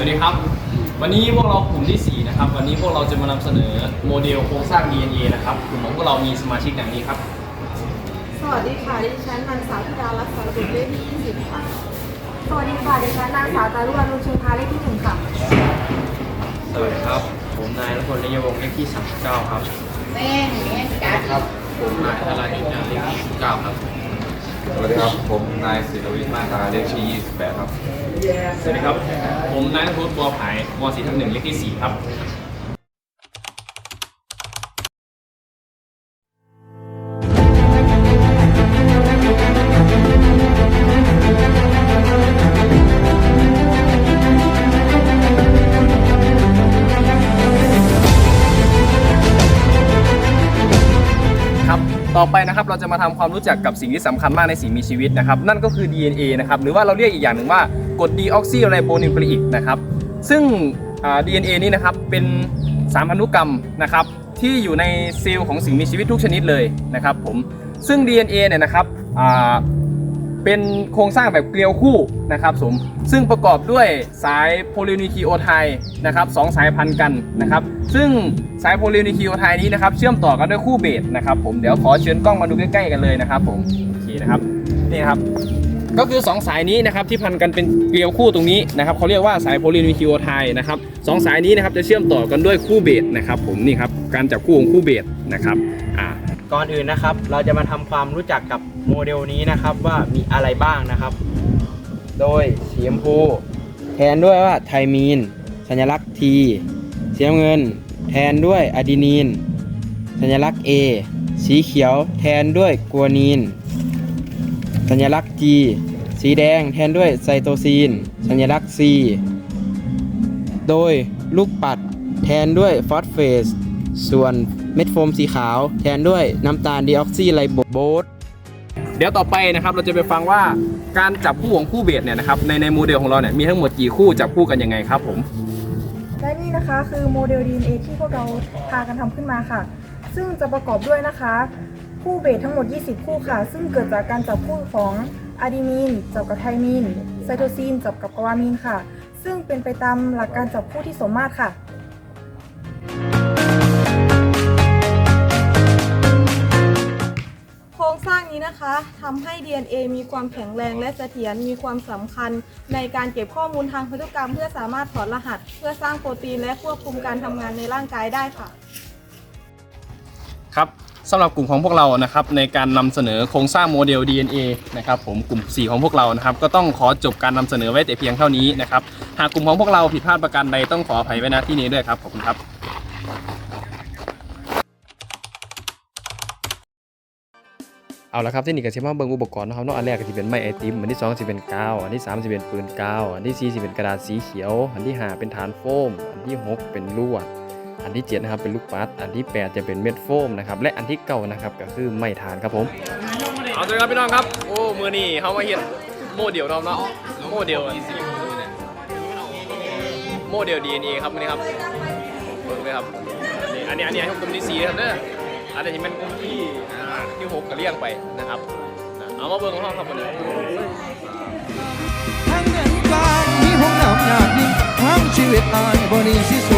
สวัสดีครับ วันนี้พวกเรากลุ่มที่ 4 นะครับ วันนี้พวกเราจะมานำเสนอโมเดลโครงสร้าง DNA นะครับ กลุ่มของพวกเรามีสมาชิกดังนี้ครับ สวัสดีค่ะ ดิฉันนางสาวธิดารักษาบุตรเลขที่20ค่ะ สวัสดีค่ะ ดิฉันนางสาวจารุวรรณรุญชุมพาเลขที่หนึ่งค่ะ สวัสดีครับ ผมนายรัพลนิยวงศ์เลขที่39ครับแม่งแม่กัดครับ ผมนายธาราจิตนาเลขที่19ครับ สวัสดีครับ ผมนายศิรวิทย์มาตาเลขที่ 28 ครับ สวัสดีครับ ผมนายนัทวุฒิบัวผายม 4 ทับ1เลขที่ 4 ครับ ต่อไปนะครับเราจะมาทำความรู้จักกับสิ่งที่สำคัญมากในสิ่งมีชีวิตนะครับนั่นก็คือ DNA นะครับหรือว่าเราเรียกอีกอย่างหนึ่งว่ากรดดีออกซิไรโบนิวคลีอิกนะครับซึ่งอ่า DNA นี้นะครับเป็นสารพันธุกรรมนะครับที่อยู่ในเซลล์ของสิ่งมีชีวิตทุกชนิดเลยนะครับผมซึ่ง DNA เนี่ยนะครับ เป็นโครงสร้างแบบเกลียวคู่นะครับผมซึ่งประกอบด้วยสายโพลินิคีโอไทนะครับสองสายพันธุ์กันนะครับ ซึ่งสายโพลินิคีโอไทนี้นะครับเชื่อมต่อกันด้วยคู่เบสนะครับผมเดี๋ยวขอเชิญกล้องมาดูใกล้ๆกันเลยนะครับผมโอเคนะครับนี่ครับก็คือ 2 สายนี้นะครับที่พันกันเป็นเกลียวคู่ตรงนี้นะครับเขาเรียกว่าสายโพลินิคลีโอไทนะครับสองสายนี้นะครับจะเชื่อมต่อกันด้วยคู่เบสนะครับผมนี่ครับการจับคู่ของคู่เบสนะครับอ่า ก่อนอื่นนะครับ เราจะมาทำความรู้จักกับโมเดลนี้นะครับว่ามีอะไรบ้างนะครับ โดยสีชมพูแทนด้วยว่าไทมีน สัญลักษณ์ T สีน้ำเงิน แทนด้วยอะดีนีน สัญลักษณ์ A สีเขียว แทนด้วยกัวนีน สัญลักษณ์ G สีแดงแทนด้วยไซโตซีน สัญลักษณ์ C โดยลูกปัดแทนด้วยฟอสเฟส ส่วน เม็ดโฟมสีขาว แทนด้วยน้ำตาลดีออกซิไรโบสเดี๋ยวต่อไปนะครับเราจะไปฟังว่าการจับคู่ของคู่เบสเนี่ยนะครับในในโมเดลของเราเนี่ยมีทั้งหมดกี่คู่จับคู่กันยังไงครับผม และนี่นะคะคือโมเดล DNA ที่พวกเราพากันทำขึ้นมาค่ะ ซึ่งจะประกอบด้วยนะคะ คู่เบสทั้งหมด 20 คู่ค่ะ ซึ่งเกิดจากการจับคู่ของอะดีนีนจับกับไทมีนไซโตซีนจับกับกวามีนค่ะ ซึ่งเป็นไปตามหลักการจับคู่ที่สมมาตรค่ะ นะคะทำให้ DNA มีความแข็งแรงและเสถียรมีความสำคัญ ในการเก็บข้อมูลทางพันธุกรรม เพื่อสามารถถอดรหัส เพื่อสร้างโปรตีนและควบคุมการทำงานในร่างกายได้ค่ะ ครับสำหรับกลุ่มของพวกเรานะครับในการนำเสนอโครงสร้างโมเดล DNA นะครับผมกลุ่ม 4 ของพวกเรานะครับก็ต้องขอจบการนำเสนอไว้แต่เพียงเท่านี้นะครับหากกลุ่มของพวกเราผิดพลาดประการใดต้องขออภัยไว้ณที่นี้ด้วยครับขอบคุณครับ เอาละครับที่นี่ก็สิมาเบิ่งอุปกรณ์นะครับเนาะอันแรกก็สิเป็นไม้ไอติมอันที่สองสิเป็นกาวอันที่สามสิเป็นปืนกาวอันที่สี่สิเป็นกระดาษสีเขียว อันที่ห้าเป็นฐานโฟม อันที่หกเป็นลวด อันที่เจ็ดนะครับเป็นลูกปัดอันที่แปดจะเป็นเม็ดโฟมนะครับและอันที่เก้านะครับก็คือไม้ฐานครับผมเอาเลยครับพี่น้องครับโอ้มือนี่เขามาเห็นโมเดลเราเนาะโมเดลโมเดล DNA ครับมือนี้ครับเบิ่งเลยครับนี่อันนี้อันนี้กลุ่มที่สี่ครับเด้ออันนี้เป็นกลุ่มที่ ที่หกก็เลี่ยงไปนะครับนะเอามาเบิ่งของเขาครับวันนี้ทั้งเงินกลางมีห้องน้ำหยาดยิ่งทั้งชีวิตอายบนิสิสุข